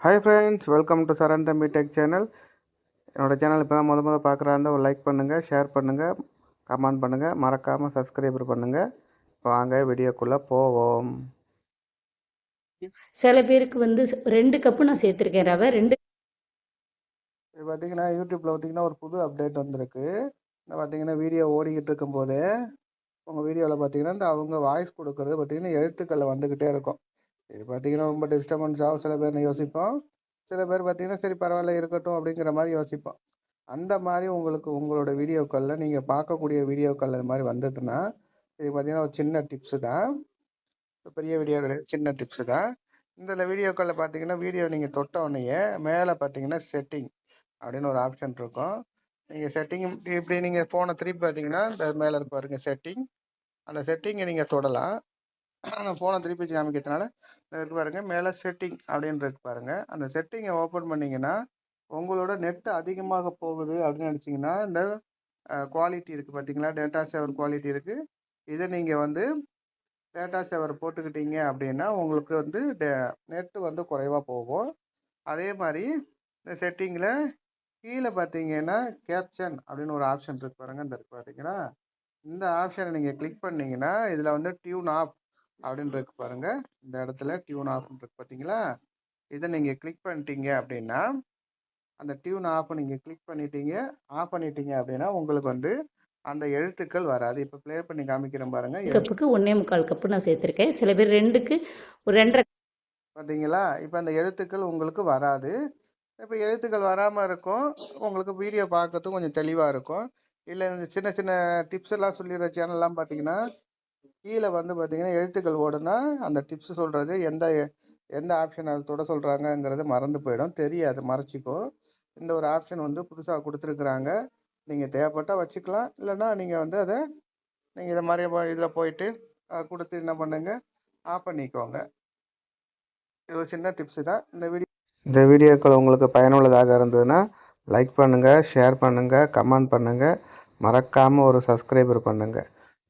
Hi friends welcome to Saran Thambi tech channel என்னோடய channel இப்போ தான் முத முத பார்க்குறா இருந்தால் ஒரு லைக் பண்ணுங்கள் ஷேர் பண்ணுங்கள் கமெண்ட் பண்ணுங்கள் மறக்காமல் சப்ஸ்கிரைபர் பண்ணுங்கள் வாங்க வீடியோக்குள்ளே போவோம். சில பேருக்கு வந்து ரெண்டு கப்பு நான் சேர்த்துருக்கேன் ரவை ரெண்டு இப்போ பார்த்தீங்கன்னா யூடியூப்பில் பார்த்தீங்கன்னா ஒரு புது அப்டேட் வந்திருக்கு. பார்த்தீங்கன்னா வீடியோ ஓடிக்கிட்டு இருக்கும்போதே உங்கள் வீடியோவில் பார்த்தீங்கன்னா இந்த அவங்க வாய்ஸ் கொடுக்குறது பார்த்தீங்கன்னா எழுத்துக்களில் வந்துக்கிட்டே இருக்கும். இது பார்த்தீங்கன்னா ரொம்ப டிஸ்டர்பன்ஸ் ஆகும் சில பேர் யோசிப்போம். சில பேர் பார்த்தீங்கன்னா சரி பரவாயில்ல இருக்கட்டும் அப்படிங்கிற மாதிரி யோசிப்போம். அந்த மாதிரி உங்களுக்கு உங்களோட வீடியோக்களில் நீங்கள் பார்க்கக்கூடிய வீடியோக்கள் அது மாதிரி வந்ததுன்னா இது பார்த்தீங்கன்னா ஒரு சின்ன டிப்ஸு தான். பெரிய வீடியோ கிடையாது சின்ன டிப்ஸு தான். இந்த வீடியோக்களில் பார்த்தீங்கன்னா வீடியோ நீங்கள் தொட்ட உடனேயே மேலே பார்த்தீங்கன்னா செட்டிங் அப்படின்னு ஒரு ஆப்ஷன் இருக்கும். நீங்கள் செட்டிங் இப்படி நீங்கள் ஃபோனை திருப்பி பார்த்தீங்கன்னா இந்த மேலே இருக்க செட்டிங் அந்த செட்டிங்கை நீங்கள் தொடலாம். நான் ஃபோனை திருப்பி வச்சு காமிக்கிறதுனால இந்த இருக்கு பாருங்கள் மேலே செட்டிங் அப்படின்னு பாருங்கள் அந்த செட்டிங்கை ஓப்பன் பண்ணிங்கன்னா உங்களோட நெட் அதிகமாக போகுது அப்படின்னு நினச்சிங்கன்னா இந்த குவாலிட்டி இருக்குது பார்த்தீங்களா டேட்டா சேவர் குவாலிட்டி இருக்குது இதை நீங்கள் வந்து டேட்டா சேவர் போட்டுக்கிட்டீங்க அப்படின்னா உங்களுக்கு வந்து நெட்டு வந்து குறைவாக போகும். அதே மாதிரி இந்த செட்டிங்கில் கீழே பார்த்தீங்கன்னா கேப்ஷன் அப்படின்னு ஒரு ஆப்ஷன் இருக்கு பாருங்க. இந்த இருக்கு பார்த்தீங்கன்னா இந்த ஆப்ஷனை நீங்கள் கிளிக் பண்ணிங்கன்னா இதில் வந்து டியூன் ஆஃப் அப்படின்னு இருக்கு பாருங்க. இந்த இடத்துல டியூன் ஆஃப் இருக்கு பார்த்தீங்களா இதை நீங்கள் கிளிக் பண்ணிட்டீங்க அப்படின்னா அந்த டியூன் ஆஃப் நீங்கள் கிளிக் பண்ணிட்டீங்க ஆஃப் பண்ணிட்டீங்க அப்படின்னா உங்களுக்கு வந்து அந்த எழுத்துக்கள் வராது. இப்போ ப்ளே பண்ணி காமிக்கிறேன் பாருங்க. கப்புக்கு ஒன்றே முக்கால் கப்பு நான் சேர்த்துருக்கேன். சில பேர் ரெண்டுக்கு ஒரு ரெண்டரை பார்த்தீங்களா இப்போ அந்த எழுத்துக்கள் உங்களுக்கு வராது. இப்போ எழுத்துக்கள் வராமல் இருக்கும். உங்களுக்கு வீடியோ பார்க்கறதுக்கு கொஞ்சம் தெளிவாக இருக்கும். இல்லை இந்த சின்ன சின்ன டிப்ஸ் எல்லாம் சொல்லிடுற சேனல்லாம் பார்த்தீங்கன்னா கீழே வந்து பார்த்தீங்கன்னா எழுத்துக்கள் ஓடுனா அந்த டிப்ஸ் சொல்கிறது எந்த எந்த ஆப்ஷன் அது தொட சொல்கிறாங்கங்கிறது மறந்து போயிடும். தெரியாது மறைச்சிக்கும் இந்த ஒரு ஆப்ஷன் வந்து புதுசாக கொடுத்துருக்குறாங்க. நீங்கள் தேவைப்பட்டால் வச்சுக்கலாம். இல்லைன்னா நீங்கள் வந்து அதை நீங்கள் இதை மாதிரி இதில் போயிட்டு கொடுத்து என்ன பண்ணுங்க? ஆஃப் பண்ணிக்கோங்க. இது ஒரு சின்ன டிப்ஸு தான். இந்த வீடியோ இந்த வீடியோக்கள் உங்களுக்கு பயனுள்ளதாக இருந்ததுன்னா லைக் பண்ணுங்கள் ஷேர் பண்ணுங்கள் கமெண்ட் பண்ணுங்கள் மறக்காமல் ஒரு சப்ஸ்கிரைபர் பண்ணுங்கள்